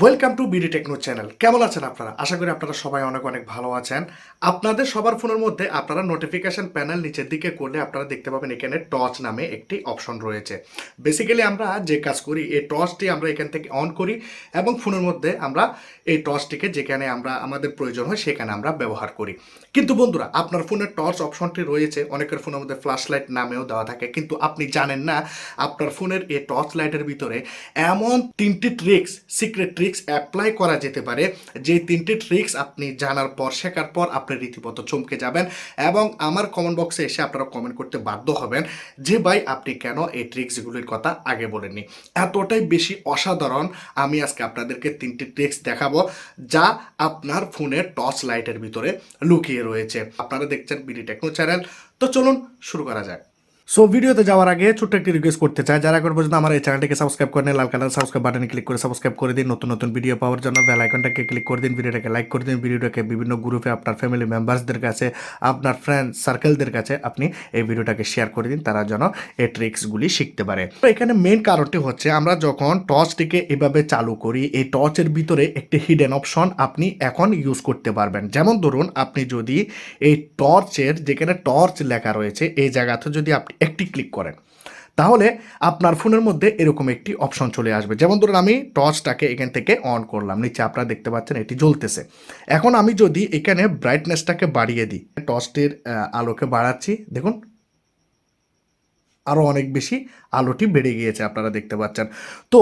Welcome to BD techno channel কেমন আছেন আপনারা? আশা করি আপনারা সবাই অনেক অনেক ভালো আছেন। আপনাদের সবার ফোনের মধ্যে আপনারা নোটিফিকেশন প্যানেল নিচের দিকে করলে আপনারা দেখতে পাবেন এখানে টর্চ নামে একটি অপশন রয়েছে। বেসিক্যালি আমরা যে কাজ করি, এই টর্চটি আমরা এখান থেকে অন করি এবং ফোনের মধ্যে আমরা এই টর্চটিকে যেখানে আমরা আমাদের প্রয়োজন হয় সেখানে আমরা ব্যবহার করি। কিন্তু বন্ধুরা, আপনার ফোনের টর্চ অপশনটি রয়েছে, অনেকের ফোনের মধ্যে ফ্ল্যাশ লাইট নামেও দেওয়া থাকে, কিন্তু আপনি জানেন না, আপনার ফোনের এই টর্চ লাইটের ভিতরে এমন তিনটি ট্রিক্স সিক্রেট ট্রিক্স অ্যাপ্লাই করা যেতে পারে। যে তিনটি ট্রিক্স আপনি জানার পর, শেখার পর আপনি রীতিমতো চমকে যাবেন এবং আমার কমেন্ট বক্সে এসে আপনারা কমেন্ট করতে বাধ্য হবেন যে ভাই, আপনি কেন এই ট্রিক্সগুলির কথা আগে বলেননি? এতটাই বেশি অসাধারণ আমি আজকে আপনাদেরকে তিনটি ট্রিক্স দেখাবো যা আপনার ফোনের টর্চ লাইটের ভিতরে লুকিয়ে রয়েছে। আপনারা দেখছেন বিডি টেকনো চ্যানেল তো চলুন শুরু করা যাক। সো ভিডিওতে যাওয়ার আগে ছোট্ট একটি রিকোয়েস্ট করতে চাই। যারা এখন পর্যন্ত আমার এই চ্যানেলটিকে সাবস্ক্রাইব করেন লাল কালার সাবস্ক্রাইব বাটনে ক্লিক করে সাবস্ক্রাইব করে দিন। নতুন নতুন ভিডিও পাওয়ার জন্য বেল আইকনটাকে ক্লিক করে দিন ভিডিওটাকে লাইক করে দিন। ভিডিওটাকে বিভিন্ন গ্রুপে আপনার ফ্যামিলি মেম্বার্সদের কাছে, আপনার ফ্রেন্ড সার্কেলদের কাছে আপনি এই ভিডিওটাকে শেয়ার করে দিন। তারা যেন এই ট্রিক্সগুলি শিখতে পারে। তো এখানে মেন কারণটি হচ্ছে, আমরা যখন টর্চটিকে এভাবে চালু করি, এই টর্চের ভিতরে একটি হিডেন অপশন আপনি এখন ইউজ করতে পারবেন। যেমন ধরুন, আপনি যদি এই টর্চের যেখানে টর্চ লেখা রয়েছে, এই জায়গাতে যদি আপনি একটি ক্লিক করেন। তাহলে আপনার ফোনের মধ্যে এরকম একটি অপশন চলে আসবে। যেমন ধরুন আমি টর্চটাকে এখান থেকে অন করলাম, নিচে আপনারা দেখতে পাচ্ছেন এটি জ্বলতেছে। এখন আমি যদি এখানে ব্রাইটনেসটাকে বাড়িয়ে দিই টর্চটির আলোকে বাড়াচ্ছি, দেখুন। আরও অনেক বেশি আলোটি বেড়ে গিয়েছে, আপনারা দেখতে পাচ্ছেন। তো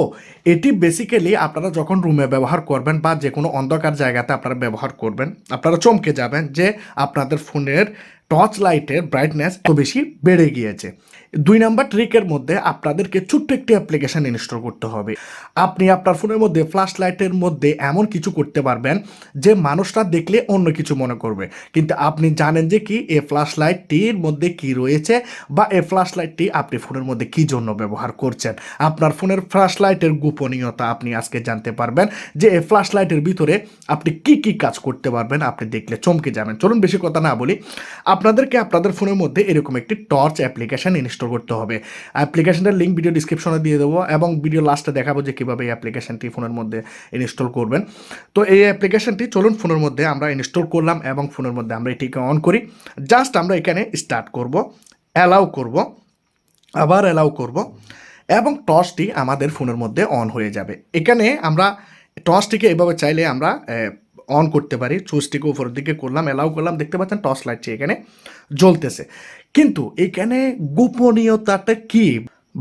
এটি বেসিক্যালি আপনারা যখন রুমে ব্যবহার করবেন বা যে কোনো অন্ধকার জায়গাতে আপনারা ব্যবহার করবেন, আপনারা চমকে যাবেন যে আপনাদের ফোনের টর্চ লাইটের ব্রাইটনেস এত বেশি বেড়ে গিয়েছে। দুই নাম্বার ট্রিকের মধ্যে আপনাদেরকে ছোট্ট একটি অ্যাপ্লিকেশন ইনস্টল করতে হবে। আপনি আপনার ফোনের মধ্যে ফ্ল্যাশ লাইটের মধ্যে এমন কিছু করতে পারবেন যে মানুষরা দেখলে অন্য কিছু মনে করবে। কিন্তু আপনি জানেন যে কি, এই ফ্ল্যাশ লাইটটির মধ্যে কি রয়েছে বা এই ফ্ল্যাশ লাইটটি আপনি ফোনের মধ্যে কি জন্য ব্যবহার করছেন? আপনার ফোনের ফ্ল্যাশ লাইটের গোপনীয়তা আপনি আজকে জানতে পারবেন যে এই ফ্ল্যাশ লাইটের ভিতরে আপনি কি কি কাজ করতে পারবেন, আপনি দেখলে চমকে যাবেন। চলুন বেশি কথা না বলি। আপনাদেরকে আপনাদের ফোনের মধ্যে এরকম একটি টর্চ অ্যাপ্লিকেশন ইনস্টল করতে হবে। অ্যাপ্লিকেশনের লিঙ্ক ভিডিও ডিসক্রিপশনে দিয়ে দেবো এবং ভিডিও লাস্টে দেখাবো যে কীভাবে এই অ্যাপ্লিকেশনটি ফোনের মধ্যে ইনস্টল করবেন। তো এই অ্যাপ্লিকেশানটি চলুন ফোনের মধ্যে আমরা ইনস্টল করলাম এবং ফোনের মধ্যে আমরা এটিকে অন করি। জাস্ট আমরা এখানে স্টার্ট করব অ্যালাউ করব, আবার অ্যালাউ করব এবং টর্চটি আমাদের ফোনের মধ্যে অন হয়ে যাবে। এখানে আমরা টর্চটিকে এভাবে চাইলে আমরা অন করতে পারি চুজটিকে উপরের দিকে করলাম অ্যালাউ করলাম, দেখতে পাচ্ছেন টর্চ লাইটটি এখানে জ্বলতেছে। কিন্তু এখানে গোপনীয়তাটা কি?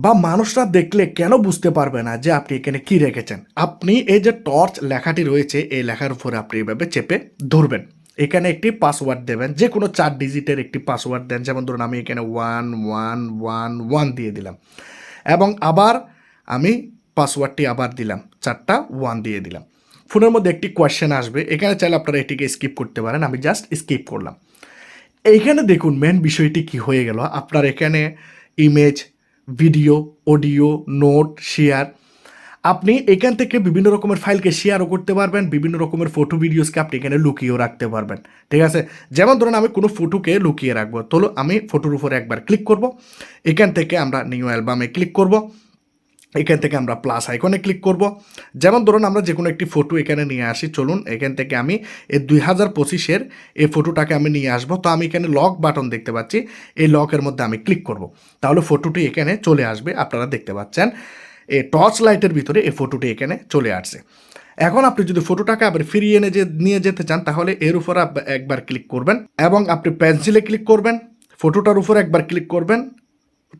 বা মানুষরা দেখলে কেন বুঝতে পারবে না যে আপনি এখানে কি রেখেছেন? আপনি এই যে টর্চ লেখাটি রয়েছে, এই লেখার উপরে আপনি এইভাবে চেপে ধরবেন। এখানে একটি পাসওয়ার্ড দেবেন, যে কোনো চার ডিজিটের একটি পাসওয়ার্ড দেন, যেমন ধরুন আমি এখানে ওয়ান ওয়ান ওয়ান ওয়ান দিয়ে দিলাম। এবং আবার আমি পাসওয়ার্ডটি আবার দিলাম, চারটা ওয়ান দিয়ে দিলাম। ফোনের মধ্যে একটি কোয়েশ্চেন আসবে। এখানে চাইলে আপনারা এটিকে স্কিপ করতে পারেন। আমি জাস্ট স্কিপ করলাম। এইখানে দেখুন মেন বিষয়টি কি হয়ে গেল। আপনার এখানে image video audio note share আপনি এখান থেকে বিভিন্ন রকমের ফাইলকে শেয়ারও করতে পারবেন। বিভিন্ন রকমের ফটো ভিডিওসকে আপনি এখানে লুকিয়েও রাখতে পারবেন। ঠিক আছে? যেমন ধরুন আমি কোনো ফটোকে লুকিয়ে রাখব। তো আমি ফটোর উপরে একবার ক্লিক করব। এখান থেকে আমরা নিউ অ্যালবামে ক্লিক করব। এখান থেকে আমরা প্লাস আইকনে ক্লিক করব। যেমন ধরুন আমরা যে কোনো একটি ফটো এখানে নিয়ে আসি, চলুন এখান থেকে আমি এই দুই হাজার পঁচিশের এই ফটোটাকে আমি নিয়ে আসব। তো আমি এখানে লক বাটন দেখতে পাচ্ছি, এই লকের মধ্যে আমি ক্লিক করব। তাহলে ফটোটি এখানে চলে আসবে, আপনারা দেখতে পাচ্ছেন। এই টর্চ লাইটের ভিতরে এই ফটোটি এখানে চলে আসছে। এখন আপনি যদি ফটোটাকে আবার ফিরিয়ে এনে যে, নিয়ে যেতে চান, তাহলে এর উপর একবার ক্লিক করবেন এবং আপনি পেন্সিলে ক্লিক করবেন। ফটোটার উপর একবার ক্লিক করবেন।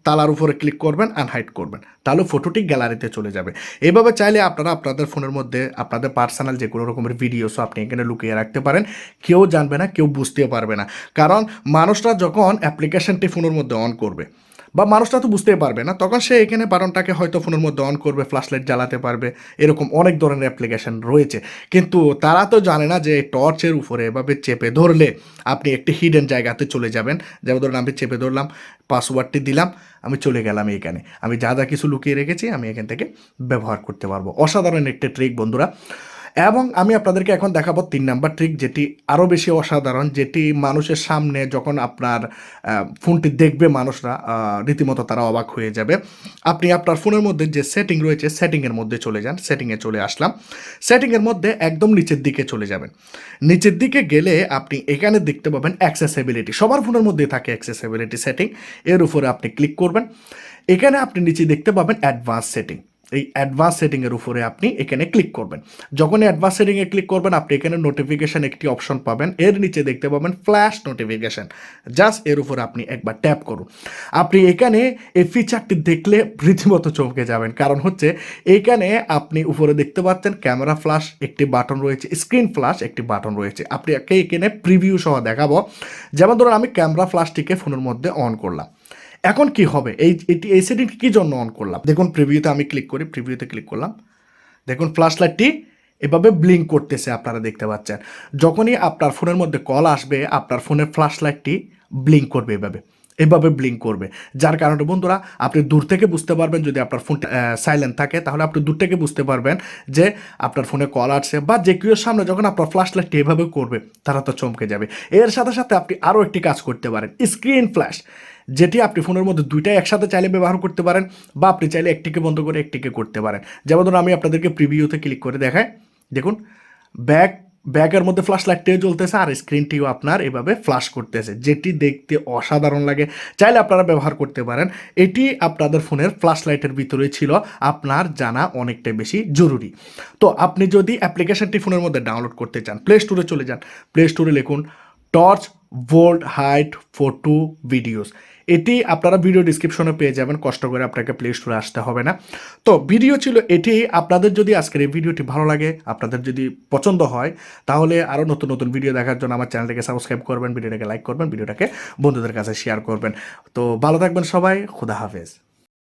তালার উপরে ক্লিক করবেন আনহাইড করবেন। তাহলে ফটোটি গ্যালারিতে চলে যাবে। এভাবে চাইলে আপনারা আপনাদের ফোনের মধ্যে, আপনাদের পার্সোনাল যে কোনো রকমের ভিডিওসও আপনি এখানে লুকিয়ে রাখতে পারেন। কেউ জানবে না, কেউ বুঝতেও পারবে না। কারণ মানুষরা যখন অ্যাপ্লিকেশনটি ফোনের মধ্যে অন করবে বা মানুষটা তো বুঝতেই পারবে না। তখন সে এখানে বাটনটাকে হয়তো ফোনের মধ্যে অন করবে ফ্ল্যাশ লাইট জ্বালাতে পারবে, এরকম অনেক ধরনের অ্যাপ্লিকেশন রয়েছে। কিন্তু তারা তো জানে না যে টর্চের উপরে এভাবে চেপে ধরলে আপনি একটি হিডেন জায়গাতে চলে যাবেন। যেমন ধরুন আমি চেপে ধরলাম পাসওয়ার্ডটি দিলাম, আমি চলে গেলাম এখানে আমি যা যা কিছু লুকিয়ে রেখেছি, আমি এখান থেকে ব্যবহার করতে পারব। অসাধারণ একটা ট্রিক বন্ধুরা। এবং আমি আপনাদেরকে এখন দেখাবো তিন নাম্বার ট্রিক যেটি আরও বেশি অসাধারণ, যেটি মানুষের সামনে যখন আপনার ফোনটি দেখবে মানুষরা রীতিমতো তারা অবাক হয়ে যাবে। আপনি আপনার ফোনের মধ্যে যে সেটিং রয়েছে সেটিংয়ের মধ্যে চলে যান সেটিংয়ে চলে আসলাম। সেটিংয়ের মধ্যে একদম নিচের দিকে চলে যাবেন। নিচের দিকে গেলে আপনি এখানে দেখতে পাবেন অ্যাক্সেসিবিলিটি সবার ফোনের মধ্যে থাকে অ্যাক্সেসিবিলিটি সেটিং এর উপরে আপনি ক্লিক করবেন। এখানে আপনি নিচে দেখতে পাবেন অ্যাডভান্স সেটিং এই অ্যাডভান্স সেটিংয়ের উপরে আপনি এখানে ক্লিক করবেন। যখন অ্যাডভান্স সেটিংয়ে ক্লিক করবেন, আপনি এখানে নোটিফিকেশন একটি অপশন পাবেন। এর নিচে দেখতে পাবেন ফ্ল্যাশ নোটিফিকেশন জাস্ট এর উপরে আপনি একবার ট্যাপ করুন। আপনি এখানে এই ফিচারটি দেখলে রীতিমতো চমকে যাবেন। কারণ হচ্ছে এইখানে আপনি উপরে দেখতে পাচ্ছেন ক্যামেরা ফ্ল্যাশ একটি বাটন রয়েছে স্ক্রিন ফ্ল্যাশ একটি বাটন রয়েছে। আপনি এখানে প্রিভিউ সহ দেখাবো। যেমন ধরুন, আমি ক্যামেরা ফ্ল্যাশটিকে ফোনের মধ্যে অন করলাম। এখন কি হবে? এই এটি এই সেটিংটি কী জন্য অন করলাম? দেখুন প্রিভিউতে আমি ক্লিক করি প্রিভিউতে ক্লিক করলাম। দেখুন ফ্ল্যাশ লাইটটি এভাবে ব্লিঙ্ক করতেছে আপনারা দেখতে পাচ্ছেন। যখনই আপনার ফোনের মধ্যে কল আসবে, আপনার ফোনের ফ্ল্যাশ লাইটটি ব্লিঙ্ক করবে এভাবে। এভাবে ব্লিঙ্ক করবে। যার কারণে বন্ধুরা, আপনি দূর থেকে বুঝতে পারবেন যদি আপনার ফোনটা সাইলেন্ট থাকে, তাহলে আপনি দূর থেকে বুঝতে পারবেন যে আপনার ফোনে কল আসছে বা যে কেউ সামনে যখন আপনার ফ্ল্যাশ লাইটটি এভাবে করবে, তারা তো চমকে যাবে। এর সাথে সাথে আপনি আরও একটি কাজ করতে পারেন। স্ক্রিন ফ্ল্যাশ যেটি আপনি ফোনের মধ্যে দুইটাই একসাথে চাইলে ব্যবহার করতে পারেন বা আপনি চাইলে একটিকে বন্ধ করে একটিকে করতে পারেন। যেমন ধরুন আমি আপনাদেরকে প্রিভিউতে ক্লিক করে দেখাই। দেখুন ব্যাক ব্যাগের মধ্যে ফ্ল্যাশ লাইটটিও জ্বলতেছে আর স্ক্রিনটিও আপনার এভাবে ফ্ল্যাশ করতেছে, যেটি দেখতে অসাধারণ লাগে। চাইলে আপনারা ব্যবহার করতে পারেন। এটি আপনাদের ফোনের ফ্ল্যাশ লাইটের ভিতরে ছিল, আপনার জানা অনেকটাই বেশি জরুরি। তো আপনি যদি অ্যাপ্লিকেশনটি ফোনের মধ্যে ডাউনলোড করতে চান প্লে স্টোরে চলে যান। প্লে স্টোরে লিখুন torch volt height photo videos এটি আপনারা ভিডিও ডিসক্রিপশনে পেয়ে যাবেন, কষ্ট করে আপনাকে প্লে স্টোরে আসতে হবে না। তো ভিডিও ছিল এটি, আপনাদের যদি আজকের এই ভিডিওটি ভালো লাগে, আপনাদের যদি পছন্দ হয়, তাহলে আরও নতুন নতুন ভিডিও দেখার জন্য আমার চ্যানেলটাকে সাবস্ক্রাইব করবেন ভিডিওটাকে লাইক করবেন ভিডিওটাকে বন্ধুদের কাছে শেয়ার করবেন। তো ভালো থাকবেন সবাই, খুদা হাফেজ।